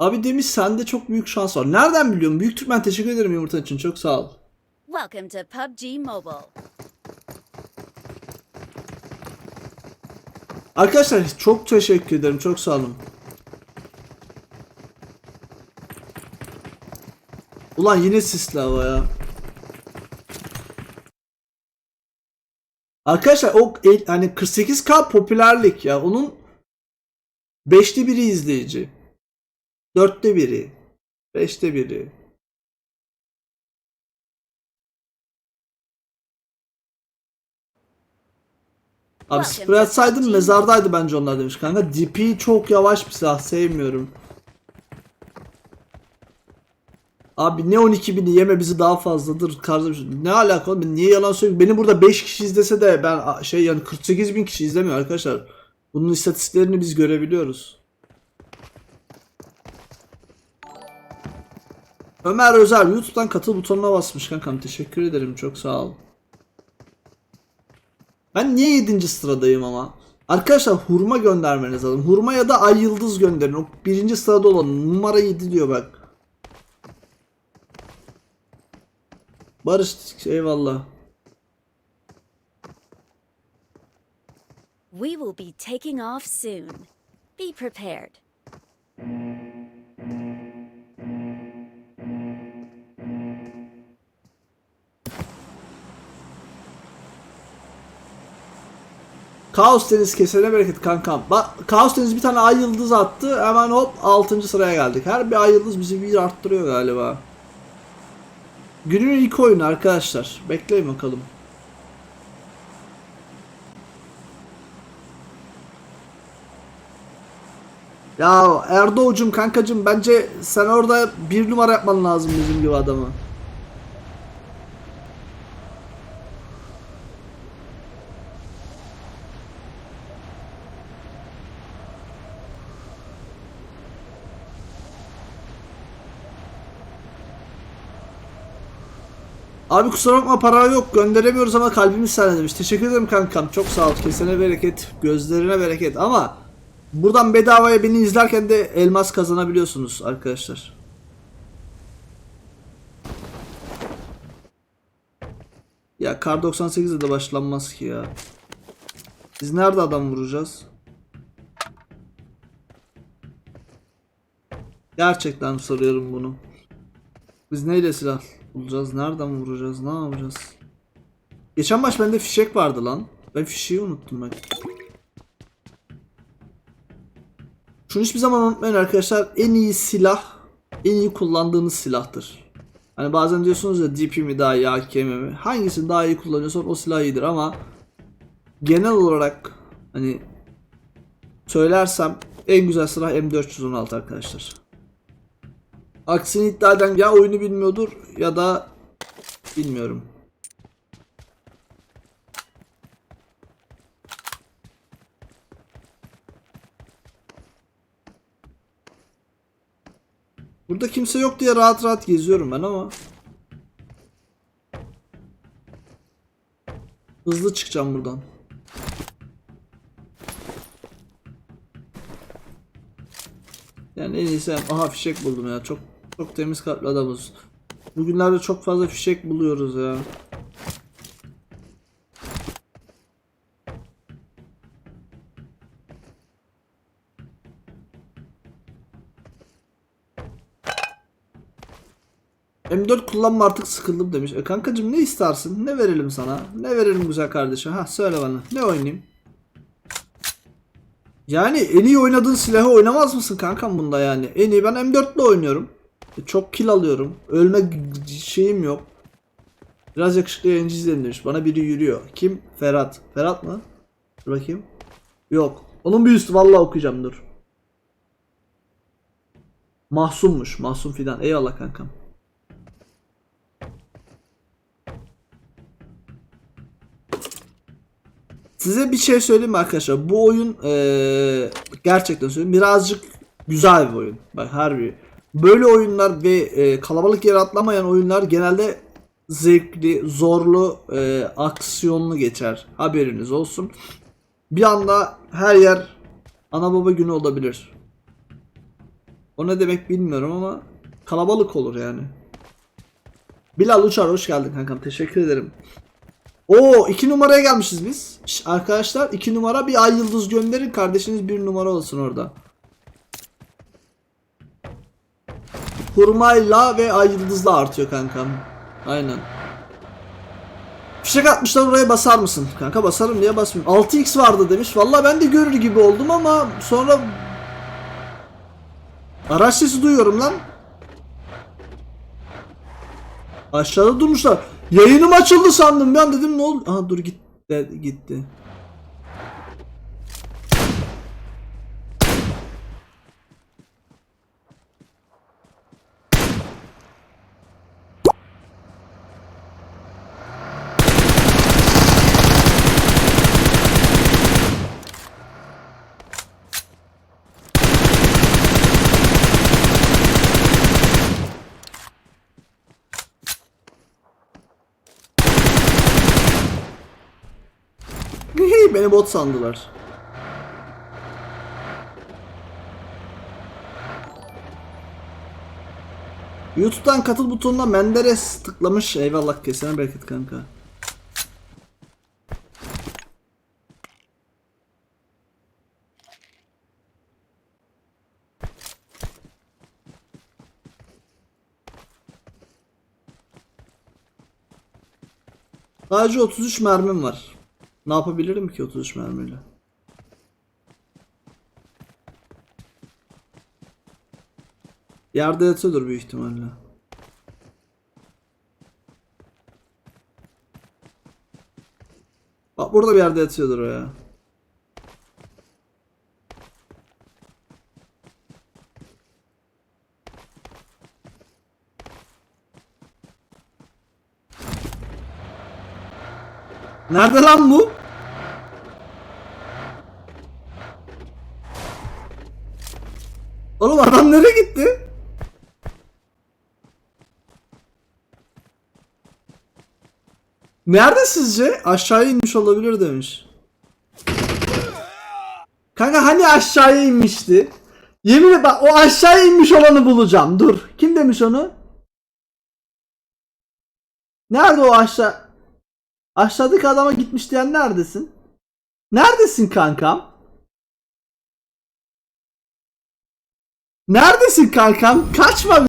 Abi demiş sende çok büyük şans var. Nereden biliyorum? Büyük Türkmen teşekkür ederim yumurta için. Çok sağ ol. Welcome to PUBG Mobile. Arkadaşlar çok teşekkür ederim. Çok sağ olun. Ulan yine sisli hava ya. Arkadaşlar o hani 48k popülerlik ya onun 5'te biri izleyici. 4'te biri. 5'te biri. Abi to atsaydın mezardaydı bence onlar demiş kanka. DP çok yavaş bir silah sevmiyorum. Abi ne 12 bini yeme bizi daha fazladır kardeşim. Ne alaka oğlum? Niye yalan söylüyorsun? Beni burada 5 kişi izlese de ben şey yani 48 bin kişi izlemiyor arkadaşlar. Bunun istatistiklerini biz görebiliyoruz. Ömer Özer YouTube'dan katıl butonuna basmış kankam. Teşekkür ederim. Çok sağ ol. Ben niye 7. sıradayım ama? Arkadaşlar hurma göndermeniz lazım. Hurma ya da ay yıldız gönderin. O birinci sırada olan numara 7 diyor bak. Barış eyvallah. We will be taking off soon. Be prepared. Kaos Deniz kesene bereket kankam. Bak Kaos Deniz bir tane ay yıldız attı. Hemen hop 6. sıraya geldik. Her bir ay yıldız bizi bir arttırıyor galiba. Günün ilk oyunu arkadaşlar. Bekleyin bakalım. Ya Erdoğucum kankacım bence sen orada bir numara yapman lazım bizim gibi adamı. Abi kusura bakma para yok gönderemiyoruz ama kalbimiz sana demiş. Teşekkür ederim kankam çok sağ ol. Kesene bereket, gözlerine bereket ama buradan bedavaya beni izlerken de elmas kazanabiliyorsunuz arkadaşlar. Ya kar 98'de de başlanmaz ki ya. Biz nerede adam vuracağız? Gerçekten soruyorum bunu. Biz neyle silah bulacağız? Nereden vuracağız? Ne yapacağız? Geçen maç bende fişek vardı lan. Ben fişeği unuttum bak. Şunu hiçbir zaman unutmayın arkadaşlar. En iyi silah, en iyi kullandığınız silahtır. Hani bazen diyorsunuz ya DP mi daha iyi, AKM mi? Hangisini daha iyi kullanıyorsan o silah iyidir ama genel olarak hani söylersem en güzel silah M416 arkadaşlar. Aksini iddia eden ya oyunu bilmiyordur ya da bilmiyorum. Burada kimse yok diye rahat rahat geziyorum ben ama. Hızlı çıkacağım buradan. Yani en iyisi aha fişek buldum ya. Çok çok temiz kalpli adamız. Bugünlerde çok fazla fişek buluyoruz ya. M4 kullanma artık sıkıldım demiş. E kankacım ne istersin? Ne verelim sana? Ne verelim güzel kardeşim? Ha söyle bana. Ne oynayayım? Yani en iyi oynadığın silahı oynamaz mısın kankam bunda yani? En iyi ben M4 ile oynuyorum. Çok kill alıyorum. Ölme şeyim yok. Biraz yakışıklı yayıncı izledim demiş. Bana biri yürüyor. Kim? Ferhat. Ferhat mı? Dur bakayım. Yok. Onun bir üstü vallahi okuyacağım dur. Mahsummuş. Mahsum fidan. Eyvallah kankam. Size bir şey söyleyeyim mi arkadaşlar? Bu oyun eee, gerçekten söyleyeyim birazcık güzel bir oyun. Bak harbi. Böyle oyunlar ve eee, kalabalık yere atlamayan oyunlar genelde zevkli, zorlu, eee, aksiyonlu geçer. Haberiniz olsun. Bir anda her yer ana baba günü olabilir. O ne demek bilmiyorum ama kalabalık olur yani. Bilal Uçar hoş geldin kankam teşekkür ederim. Oo iki numaraya gelmişiz biz. Şş, arkadaşlar iki numara bir ay yıldız gönderin kardeşiniz bir numara olsun orada. Hurmayla ve ay yıldızla artıyor kankam. Aynen. Fişek atmışlar oraya basar mısın? Kanka basarım niye basmayayım? 6x vardı demiş. Valla ben de görür gibi oldum ama sonra Araç sesi duyuyorum lan. Aşağıda durmuşlar. Yayınım açıldı sandım ben dedim ne oldu? Aha dur gitti gitti. Beni bot sandılar. YouTube'dan katıl butonuna Menderes tıklamış. Eyvallah kesene bereket kanka. Sadece 33 mermim var. Ne yapabilirim ki 33 mermiyle? Yerde yatıyordur büyük ihtimalle. Bak burada bir yerde yatıyordur ya. Nerede lan bu? Oğlum adam nereye gitti? Nerede sizce? Aşağıya inmiş olabilir demiş. Kanka hani aşağıya inmişti? Yemin bak o aşağıya inmiş olanı bulacağım. Dur. Kim demiş onu? Nerede o aşağı? Aşağıdaki adama gitmiş diyen neredesin? Neredesin kankam? Neredesin kankam? Kaçma